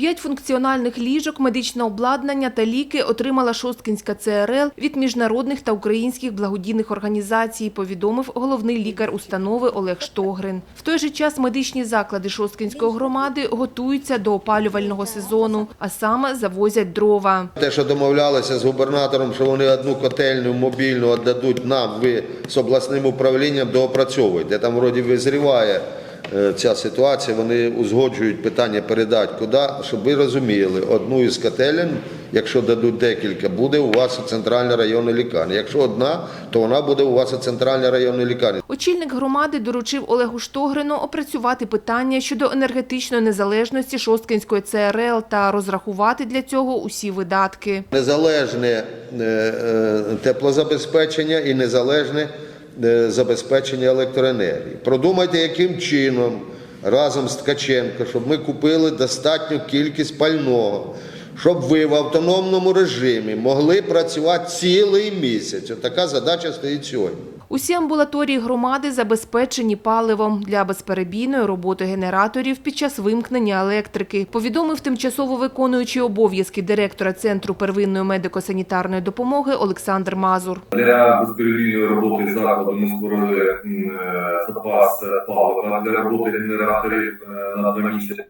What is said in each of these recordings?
П'ять функціональних ліжок, медичне обладнання та ліки отримала Шосткинська ЦРЛ від міжнародних та українських благодійних організацій, повідомив головний лікар установи Олег Штогрин. В той же час медичні заклади Шосткинської громади готуються до опалювального сезону, а саме завозять дрова. Те, що домовлялися з губернатором, що вони одну котельню мобільну віддадуть нам, ви з обласним управлінням доопрацьовуєте. Там вроді визріває ця ситуація, вони узгоджують питання передати куди, щоб ви розуміли, одну із котелень, якщо дадуть декілька, буде у вас центральна районна лікарня. Якщо одна, то вона буде у вас центральна районна лікарня. Очільник громади доручив Олегу Штогрину опрацювати питання щодо енергетичної незалежності Шосткинської ЦРЛ та розрахувати для цього усі видатки. Незалежне е, е, теплозабезпечення і незалежне е, забезпечення електроенергії. Продумайте, яким чином разом з Ткаченко, щоб ми купили достатню кількість пального, щоб ви в автономному режимі могли працювати цілий місяць. От така задача стоїть сьогодні. Усі амбулаторії громади забезпечені паливом для безперебійної роботи генераторів під час вимкнення електрики, повідомив тимчасово виконуючий обов'язки директора Центру первинної медико-санітарної допомоги Олександр Мазур. Для безперебійної роботи закладу ми створили е, запас е, палива для роботи генераторів е, на два місяці.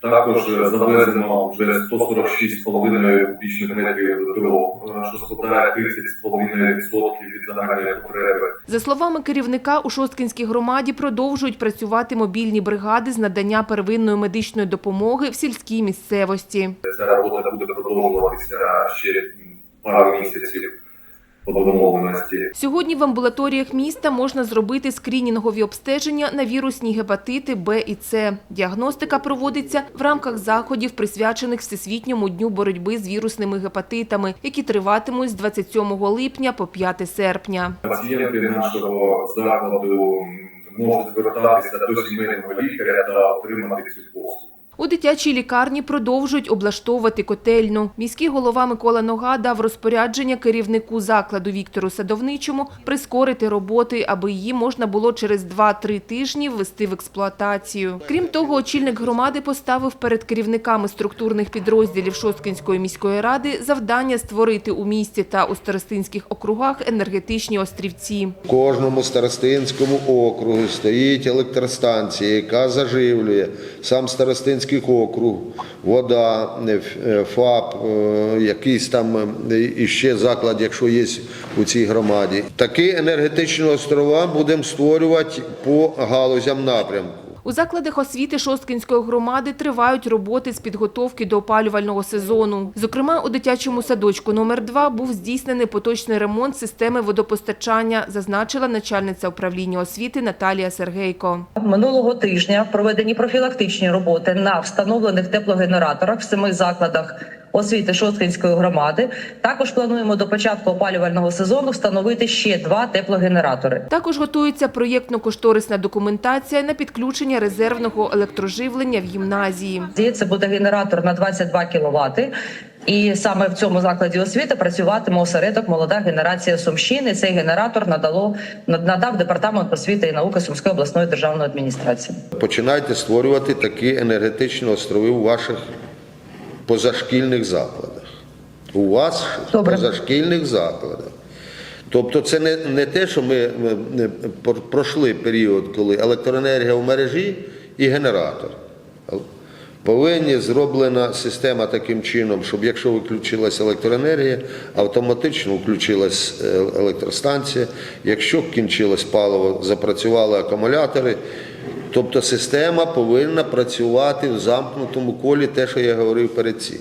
Також завезено вже 146,5 кубічних метрів дров, е, що складає 30,5% від загальної потреби. За словами керівника, у Шосткинській громаді продовжують працювати мобільні бригади з надання первинної медичної допомоги в сільській місцевості. Ця робота буде продовжуватися ще пару місяців по домовленості. Сьогодні в амбулаторіях міста можна зробити скринінгові обстеження на вірусні гепатити Б і С. Діагностика проводиться в рамках заходів, присвячених Всесвітньому дню боротьби з вірусними гепатитами, які триватимуть з 27 липня по 5 серпня. Пацієнти нашого закладу можуть звертатися до сімейного лікаря та отримати цю послугу. У дитячій лікарні продовжують облаштовувати котельну. Міський голова Микола Нога дав розпорядження керівнику закладу Віктору Садовничому прискорити роботи, аби її можна було через 2-3 тижні ввести в експлуатацію. Крім того, очільник громади поставив перед керівниками структурних підрозділів Шосткинської міської ради завдання створити у місті та у старостинських округах енергетичні острівці. В кожному старостинському округу стоїть електростанція, яка заживлює сам старостинський округ, вода, е, е, ФАП, е, якийсь там іще заклад, якщо є у цій громаді. Такі енергетичні острова будемо створювати по галузям напрямку. У закладах освіти Шосткинської громади тривають роботи з підготовки до опалювального сезону. Зокрема, у дитячому садочку номер 2 був здійснений поточний ремонт системи водопостачання, зазначила начальниця управління освіти Наталія Сергейко. Минулого тижня проведені профілактичні роботи на встановлених теплогенераторах в семи закладах освіти Шосткинської громади. Також плануємо до початку опалювального сезону встановити ще два теплогенератори. Також готується проєктно-кошторисна документація на підключення резервного електроживлення в гімназії. Це буде генератор на 22 кВт. І саме в цьому закладі освіти працюватиме осередок молода генерація Сумщини. Цей генератор надало надав департамент освіти і науки Сумської обласної державної адміністрації. Починайте створювати такі енергетичні острови у ваших позашкільних закладах. У вас Добре. позашкільних закладах. Тобто це не, не те, що ми е, пройшли період, коли електроенергія в мережі і генератор. Повинні зроблена система таким чином, щоб якщо виключилася електроенергія, автоматично включилась е, електростанція. Якщо кінчилось паливо, запрацювали акумулятори. Тобто система повинна працювати в замкнутому колі, те, що я говорив перед цим.